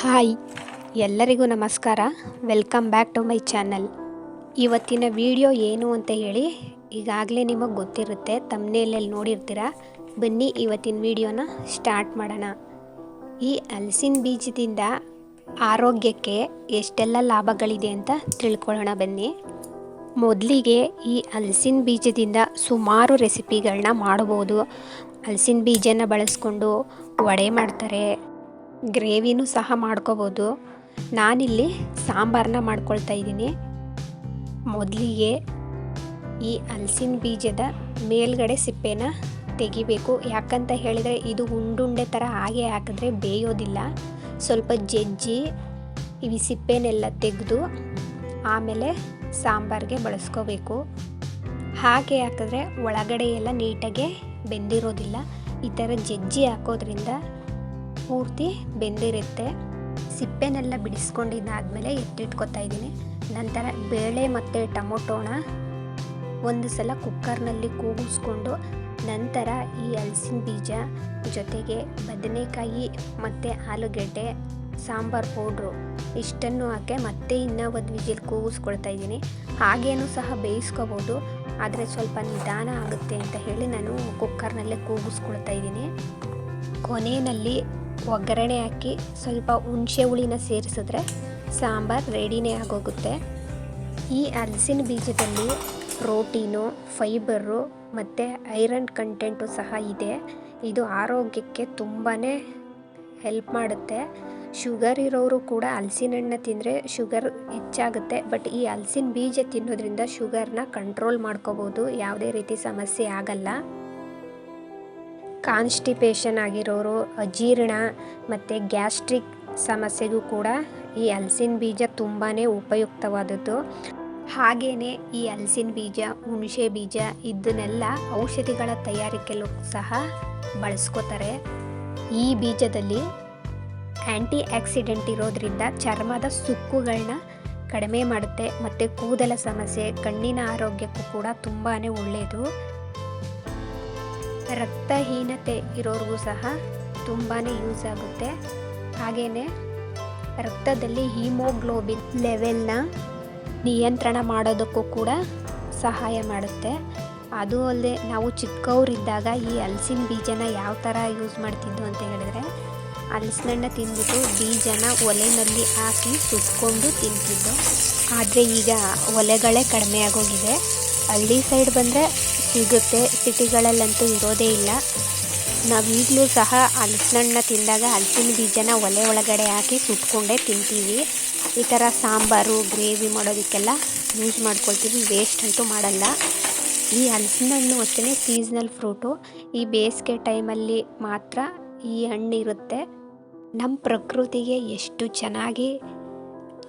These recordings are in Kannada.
ಹಾಯ್, ಎಲ್ಲರಿಗೂ ನಮಸ್ಕಾರ. Welcome back to my channel. ಇವತ್ತಿನ ವಿಡಿಯೋ ಏನು ಅಂತ ಹೇಳಿ ಈಗಾಗಲೇ ನಿಮಗೆ ಗೊತ್ತಿರುತ್ತೆ ತಮ್ಮನೇಲಲ್ಲಿ ನೋಡಿರ್ತೀರ. ಬನ್ನಿ ಇವತ್ತಿನ ವಿಡಿಯೋನ ಸ್ಟಾರ್ಟ್ ಮಾಡೋಣ. ಈ ಹಲಸಿನ ಬೀಜದಿಂದ ಆರೋಗ್ಯಕ್ಕೆ ಎಷ್ಟೆಲ್ಲ ಲಾಭಗಳಿದೆ ಅಂತ ತಿಳ್ಕೊಳ್ಳೋಣ ಬನ್ನಿ. ಮೊದಲಿಗೆ ಈ ಹಲಸಿನ ಬೀಜದಿಂದ ಸುಮಾರು ರೆಸಿಪಿಗಳನ್ನ ಮಾಡ್ಬೋದು. ಹಲಸಿನ ಬೀಜನ ಬಳಸ್ಕೊಂಡು ವಡೆ ಮಾಡ್ತಾರೆ. ಗ್ರೇವಿನೂ ಸಹ ಮಾಡ್ಕೋಬೋದು. ನಾನಿಲ್ಲಿ ಸಾಂಬಾರನ್ನ ಮಾಡ್ಕೊಳ್ತಾ ಇದ್ದೀನಿ. ಮೊದಲಿಗೆ ಈ ಹಲಸಿನ ಬೀಜದ ಮೇಲ್ಗಡೆ ಸಿಪ್ಪೆನ ತೆಗಿಬೇಕು. ಯಾಕಂತ ಹೇಳಿದರೆ ಇದು ಉಂಡುಂಡೆ ಥರ ಹಾಗೆ ಹಾಕಿದ್ರೆ ಬೇಯೋದಿಲ್ಲ. ಸ್ವಲ್ಪ ಜಜ್ಜಿ ಈ ಸಿಪ್ಪೆನೆಲ್ಲ ತೆಗೆದು ಆಮೇಲೆ ಸಾಂಬಾರಿಗೆ ಬಳಸ್ಕೋಬೇಕು. ಹಾಗೆ ಹಾಕಿದ್ರೆ ಒಳಗಡೆ ಎಲ್ಲ ನೀಟಾಗೆ ಬೆಂದಿರೋದಿಲ್ಲ. ಈ ಥರ ಜಜ್ಜಿ ಹಾಕೋದ್ರಿಂದ ಪೂರ್ತಿ ಬೆಂದಿರುತ್ತೆ. ಸಿಪ್ಪೆನೆಲ್ಲ ಬಿಡಿಸ್ಕೊಂಡಿದ್ದಾದಮೇಲೆ ಎತ್ತಿಟ್ಕೊತಾ ಇದ್ದೀನಿ. ನಂತರ ಬೇಳೆ ಮತ್ತು ಟೊಮೊಟೊನ ಒಂದು ಸಲ ಕುಕ್ಕರ್ನಲ್ಲಿ ಕೂಗಿಸ್ಕೊಂಡು ನಂತರ ಈ ಹಲಸಿನ ಬೀಜ, ಜೊತೆಗೆ ಬದನೆಕಾಯಿ ಮತ್ತು ಆಲೂಗೆಡ್ಡೆ, ಸಾಂಬಾರು ಪೌಡ್ರು ಇಷ್ಟನ್ನು ಹಾಕಿ ಮತ್ತೆ ಇನ್ನೂ ಒಂದು ವಿಜಿಲ್ ಕೂಗಿಸ್ಕೊಳ್ತಾ ಇದ್ದೀನಿ. ಹಾಗೇನೂ ಸಹ ಬೇಯಿಸ್ಕೋಬೋದು, ಆದರೆ ಸ್ವಲ್ಪ ನಿಧಾನ ಆಗುತ್ತೆ ಅಂತ ಹೇಳಿ ನಾನು ಕುಕ್ಕರ್ನಲ್ಲೇ ಕೂಗಿಸ್ಕೊಳ್ತಾ ಇದ್ದೀನಿ. ಕೊನೆಯಲ್ಲಿ ಒಗ್ಗರಣೆ ಹಾಕಿ ಸ್ವಲ್ಪ ಹುಣಸೆ ಹುಳಿನ ಸೇರಿಸಿದ್ರೆ ಸಾಂಬಾರು ರೆಡಿನೇ ಆಗೋಗುತ್ತೆ. ಈ ಹಲಸಿನ ಬೀಜದಲ್ಲಿ ಪ್ರೋಟೀನು, ಫೈಬರು ಮತ್ತು ಐರನ್ ಕಂಟೆಂಟು ಸಹ ಇದೆ. ಇದು ಆರೋಗ್ಯಕ್ಕೆ ತುಂಬಾ ಹೆಲ್ಪ್ ಮಾಡುತ್ತೆ. ಶುಗರ್ ಇರೋರು ಕೂಡ ಹಲಸಿನ ಹಣ್ಣು ತಿಂದರೆ ಶುಗರ್ ಹೆಚ್ಚಾಗುತ್ತೆ. ಬಟ್ ಈ ಹಲಸಿನ ಬೀಜ ತಿನ್ನೋದ್ರಿಂದ ಶುಗರ್ನ ಕಂಟ್ರೋಲ್ ಮಾಡ್ಕೋಬೋದು. ಯಾವುದೇ ರೀತಿ ಸಮಸ್ಯೆ ಆಗಲ್ಲ. ಕಾನ್ಸ್ಟಿಪೇಷನ್ ಆಗಿರೋರು ಅಜೀರ್ಣ ಮತ್ತು ಗ್ಯಾಸ್ಟ್ರಿಕ್ ಸಮಸ್ಯೆಗೂ ಕೂಡ ಈ ಹಲಸಿನ ಬೀಜ ತುಂಬಾ ಉಪಯುಕ್ತವಾದದ್ದು. ಹಾಗೆಯೇ ಈ ಹಲಸಿನ ಬೀಜ, ಹುಣಸೆ ಬೀಜ ಇದನ್ನೆಲ್ಲ ಔಷಧಿಗಳ ತಯಾರಿಕೆಯಲ್ಲೂ ಸಹ ಬಳಸ್ಕೋತಾರೆ. ಈ ಬೀಜದಲ್ಲಿ ಆ್ಯಂಟಿ ಆಕ್ಸಿಡೆಂಟ್ ಇರೋದ್ರಿಂದ ಚರ್ಮದ ಸುಕ್ಕುಗಳನ್ನ ಕಡಿಮೆ ಮಾಡುತ್ತೆ, ಮತ್ತು ಕೂದಲ ಸಮಸ್ಯೆ, ಕಣ್ಣಿನ ಆರೋಗ್ಯಕ್ಕೂ ಕೂಡ ತುಂಬಾ ಒಳ್ಳೆಯದು ರಕ್ತಹೀನತೆ ಇರೋರಿಗೂ ಸಹ ತುಂಬಾ ಯೂಸ್ ಆಗುತ್ತೆ. ಹಾಗೆಯೇ ರಕ್ತದಲ್ಲಿ ಹೀಮೋಗ್ಲೋಬಿನ್ ಲೆವೆಲ್ನ ನಿಯಂತ್ರಣ ಮಾಡೋದಕ್ಕೂ ಕೂಡ ಸಹಾಯ ಮಾಡುತ್ತೆ. ಅದು ಅಲ್ಲದೆ ನಾವು ಚಿಕ್ಕವರಿದ್ದಾಗ ಈ ಹಲಸಿನ ಬೀಜನ ಯಾವ ಥರ ಯೂಸ್ ಮಾಡ್ತಿದ್ದು ಅಂತ ಹೇಳಿದ್ರೆ ಹಲಸಿನಣ್ಣ ತಿಂದ್ಬಿಟ್ಟು ಬೀಜನ ಒಲೆಯಲ್ಲಿ ಹಾಕಿ ಸುಟ್ಕೊಂಡು ತಿಂತಿದ್ದು. ಆದರೆ ಈಗ ಒಲೆಗಳೇ ಕಡಿಮೆ ಆಗೋಗಿದೆ. ಹಳ್ಳಿ ಸೈಡ್ ಬಂದರೆ ಸಿಗುತ್ತೆ. ಸಿಟಿಗಳಲ್ಲಂತೂ ಇರೋದೇ ಇಲ್ಲ. ನಾವು ಈಗಲೂ ಸಹ ಹಲಸಿನಣ್ಣ ತಿಂದಾಗ ಹಲಸಿನ ಬೀಜನ ಒಲೆ ಒಳಗಡೆ ಹಾಕಿ ಸುಟ್ಕೊಂಡೇ ತಿಂತೀವಿ. ಈ ಥರ ಸಾಂಬಾರು, ಗ್ರೇವಿ ಮಾಡೋದಕ್ಕೆಲ್ಲ ಯೂಸ್ ಮಾಡ್ಕೊಳ್ತೀವಿ. ವೇಸ್ಟ್ ಅಂತೂ ಮಾಡಲ್ಲ. ಈ ಹಲಸಿನ ಹಣ್ಣು ಅಷ್ಟೇ ಸೀಸ್ನಲ್ ಫ್ರೂಟು ಈ ಬೇಸಿಗೆ ಟೈಮಲ್ಲಿ ಮಾತ್ರ ಈ ಹಣ್ಣು ಇರುತ್ತೆ. ನಮ್ಮ ಪ್ರಕೃತಿಗೆ ಎಷ್ಟು ಚೆನ್ನಾಗಿ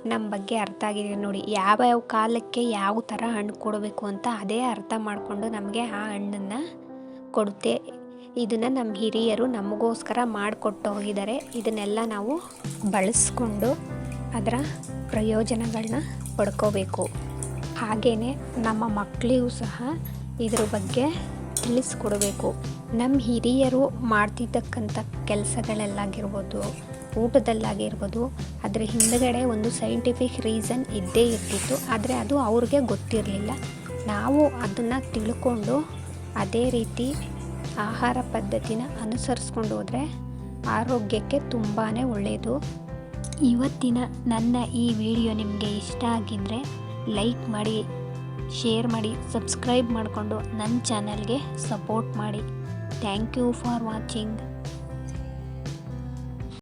ನಮ್ಮ ಬಗ್ಗೆ ಅರ್ಥ ಆಗಿದೆ ನೋಡಿ. ಯಾವ ಯಾವ ಕಾಲಕ್ಕೆ ಯಾವ ಥರ ಹಣ್ಣು ಕೊಡಬೇಕು ಅಂತ ಅದೇ ಅರ್ಥ ಮಾಡಿಕೊಂಡು ನಮಗೆ ಆ ಹಣ್ಣನ್ನು ಕೊಡುತ್ತೆ. ಇದನ್ನು ನಮ್ಮ ಹಿರಿಯರು ನಮಗೋಸ್ಕರ ಮಾಡಿಕೊಟ್ಟು ಹೋಗಿದ್ದಾರೆ ಇದನ್ನೆಲ್ಲ ನಾವು ಬಳಸ್ಕೊಂಡು ಅದರ ಪ್ರಯೋಜನಗಳನ್ನ ಪಡ್ಕೋಬೇಕು. ಹಾಗೆಯೇ ನಮ್ಮ ಮಕ್ಕಳಿಗೂ ಸಹ ಇದ್ರ ಬಗ್ಗೆ ತಿಳಿಸ್ಕೊಡ್ಬೇಕು. ನಮ್ಮ ಹಿರಿಯರು ಮಾಡ್ತಿದ್ದಕ್ಕಂಥ ಕೆಲಸಗಳಲ್ಲಾಗಿರ್ಬೋದು, ಊಟದಲ್ಲಾಗಿರ್ಬೋದು, ಅದರ ಹಿಂದುಗಡೆ ಒಂದು ಸೈಂಟಿಫಿಕ್ ರೀಸನ್ ಇದ್ದೇ ಇರ್ತಿತ್ತು. ಆದರೆ ಅದು ಅವ್ರಿಗೆ ಗೊತ್ತಿರಲಿಲ್ಲ. ನಾವು ಅದನ್ನು ತಿಳ್ಕೊಂಡು ಅದೇ ರೀತಿ ಆಹಾರ ಪದ್ಧತಿನ ಅನುಸರಿಸ್ಕೊಂಡು ಹೋದರೆ ಆರೋಗ್ಯಕ್ಕೆ ತುಂಬಾ ಒಳ್ಳೆಯದು ಇವತ್ತಿನ ನನ್ನ ಈ ವಿಡಿಯೋ ನಿಮಗೆ ಇಷ್ಟ ಆಗಿದ್ದರೆ ಲೈಕ್ ಮಾಡಿ ಶೇರ್ ಮಾಡಿ ಸಬ್ಸ್ಕ್ರೈಬ್ ಮಾಡಿಕೊಂಡು ನನ್ನ ಚಾನಲ್ಗೆ ಸಪೋರ್ಟ್ ಮಾಡಿ. Thank you for watching